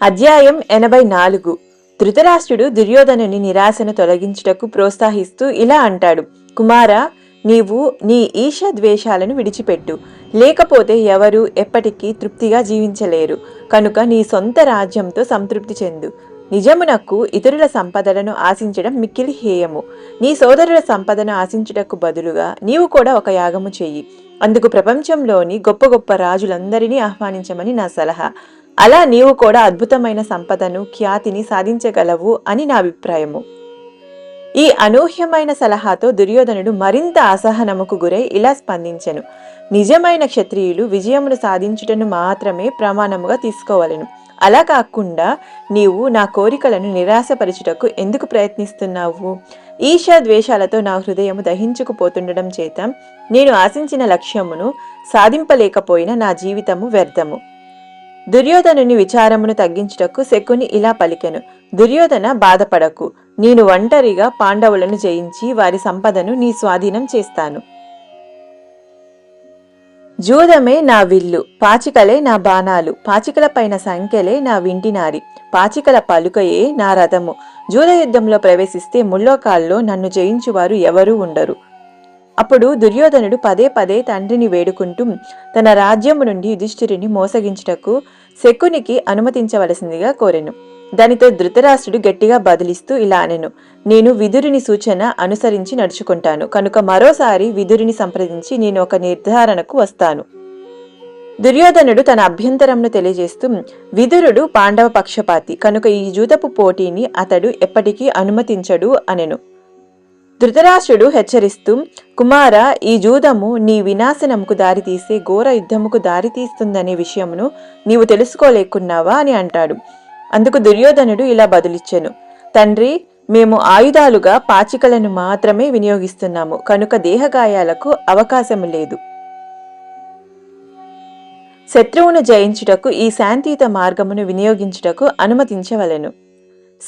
అధ్యాయం ఎనభై నాలుగు. ధృతరాష్ట్రుడు దుర్యోధనుని నిరాశను తొలగించుటకు ప్రోత్సహిస్తూ ఇలా అంటాడు. కుమారా నీవు నీ ఈశ ద్వేషాలను విడిచిపెట్టు. లేకపోతే ఎవరు ఎప్పటికీ తృప్తిగా జీవించలేరు. కనుక నీ సొంత రాజ్యంతో సంతృప్తి చెందు. నిజమునకు ఇతరుల సంపదలను ఆశించడం మిక్కిలి హేయము. నీ సోదరుల సంపదను ఆశించుటకు బదులుగా నీవు కూడా ఒక యాగము చెయ్యి. అందుకు ప్రపంచంలోని గొప్ప గొప్ప రాజులందరినీ ఆహ్వానించమని నా సలహా. అలా నీవు కూడా అద్భుతమైన సంపదను ఖ్యాతిని సాధించగలవు అని నా అభిప్రాయము. ఈ అనూహ్యమైన సలహాతో దుర్యోధనుడు మరింత అసహనముకు గురై ఇలా స్పందించెను. నిజమైన క్షత్రియులు విజయమును సాధించుటను మాత్రమే ప్రమాణముగా తీసుకోవలెను. అలా కాకుండా నీవు నా కోరికలను నిరాశపరచుటకు ఎందుకు ప్రయత్నిస్తున్నావు? ఈశ ద్వేషాలతో నా హృదయము దహించుకుపోతుండడం చేత నేను ఆశించిన లక్ష్యమును సాధింపలేకపోయిన నా జీవితము వ్యర్థము. దుర్యోధనుని విచారమును తగ్గించుటకు శకుని ఇలా పలికెను. దుర్యోధన బాధపడకు. నేను ఒంటరిగా పాండవులను జయించి వారి సంపదను నీ స్వాధీనం చేస్తాను. జూదమే నా విల్లు పాచికలే నా బాణాలు పాచికల పైన సంఖ్యలే నా వింటినారి పాచికల పలుకయే నా రథము. జూద యుద్ధంలో ప్రవేశిస్తే ముల్లోకాల్లో నన్ను జయించువారు ఎవరూ ఉండరు. అప్పుడు దుర్యోధనుడు పదే పదే తండ్రిని వేడుకుంటూ తన రాజ్యము నుండి యుధిష్ఠిరిని మోసగించుటకు శకునికి అనుమతించవలసిందిగా కోరెను. దానితో ధృతరాష్ట్రుడు గట్టిగా బదిలిస్తూ ఇలా అనెను నేను విదురుని సూచన అనుసరించి నడుచుకుంటాను కనుక మరోసారి విదురుని సంప్రదించి నేను ఒక నిర్ధారణకు వస్తాను. దుర్యోధనుడు తన అభ్యంతరంను తెలియజేస్తూ విదురుడు పాండవ పక్షపాతి కనుక ఈ జూతపు పోటీని అతడు ఎప్పటికీ అనుమతించడు అనెను. ధృతరాష్ట్రుడు హెచ్చరిస్తూ కుమార ఈ జూదము నీ వినాశనముకు దారితీసే ఘోర యుద్ధముకు దారితీస్తుందనే విషయమును నీవు తెలుసుకోలేకున్నావా? అని అంటాడు. అందుకు దుర్యోధనుడు ఇలా బదులిచ్చెను. తండ్రి మేము ఆయుధాలుగా పాచికలను మాత్రమే వినియోగిస్తున్నాము కనుక దేహగాయాలకు అవకాశము లేదు. శత్రువును జయించుటకు ఈ శాంతియుత మార్గమును వినియోగించుటకు అనుమతించవలెను.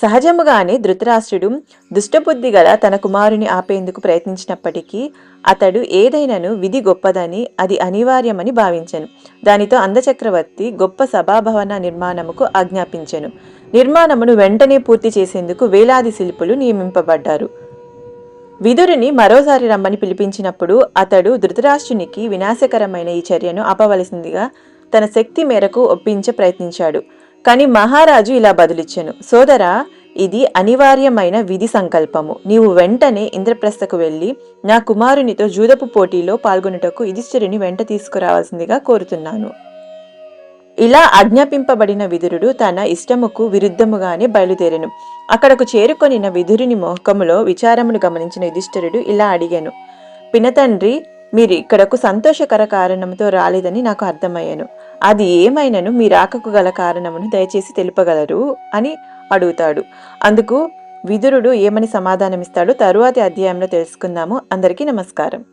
సహజముగానే ధృతరాష్ట్రుడు దుష్టబుద్ధి గల తన కుమారుని ఆపేందుకు ప్రయత్నించినప్పటికీ అతడు ఏదైనను విధి గొప్పదని అది అనివార్యమని భావించెను. దానితో అందచక్రవర్తి గొప్ప సభాభవన నిర్మాణముకు ఆజ్ఞాపించెను. నిర్మాణమును వెంటనే పూర్తి చేసేందుకు వేలాది శిల్పులు నియమింపబడ్డారు. విదురుని మరోసారి రమ్మని పిలిపించినప్పుడు అతడు ధృతరాష్ట్రునికి వినాశకరమైన ఈ చర్యను ఆపవలసిందిగా తన శక్తి మేరకు ఒప్పించ ప్రయత్నించాడు. కాని మహారాజు ఇలా బదులిచ్చెను. సోదరా ఇది అనివార్యమైన విధి సంకల్పము. నీవు వెంటనే ఇంద్రప్రస్థకు వెళ్ళి నా కుమారునితో జూదపు పోటీలో పాల్గొనుటకు యుధిష్ఠిరుని వెంట తీసుకురావాల్సిందిగా కోరుతున్నాను. ఇలా ఆజ్ఞాపింపబడిన విదురుడు తన ఇష్టముకు విరుద్ధముగానే బయలుదేరెను. అక్కడకు చేరుకొనిన విదురుని మొహకములో విచారమును గమనించిన యుధిష్ఠిరుడు ఇలా అడిగాను. పినతండ్రి మీరు ఇక్కడకు సంతోషకర కారణంతో రాలేదని నాకు అర్థమయ్యాను. అది ఏమైనను మీ రాకకు గల కారణమును దయచేసి తెలుపగలరు అని అడుగుతాడు. అందుకు విదురుడు ఏమని సమాధానమిస్తాడో తరువాతి అధ్యాయంలో తెలుసుకుందాము. అందరికీ నమస్కారం.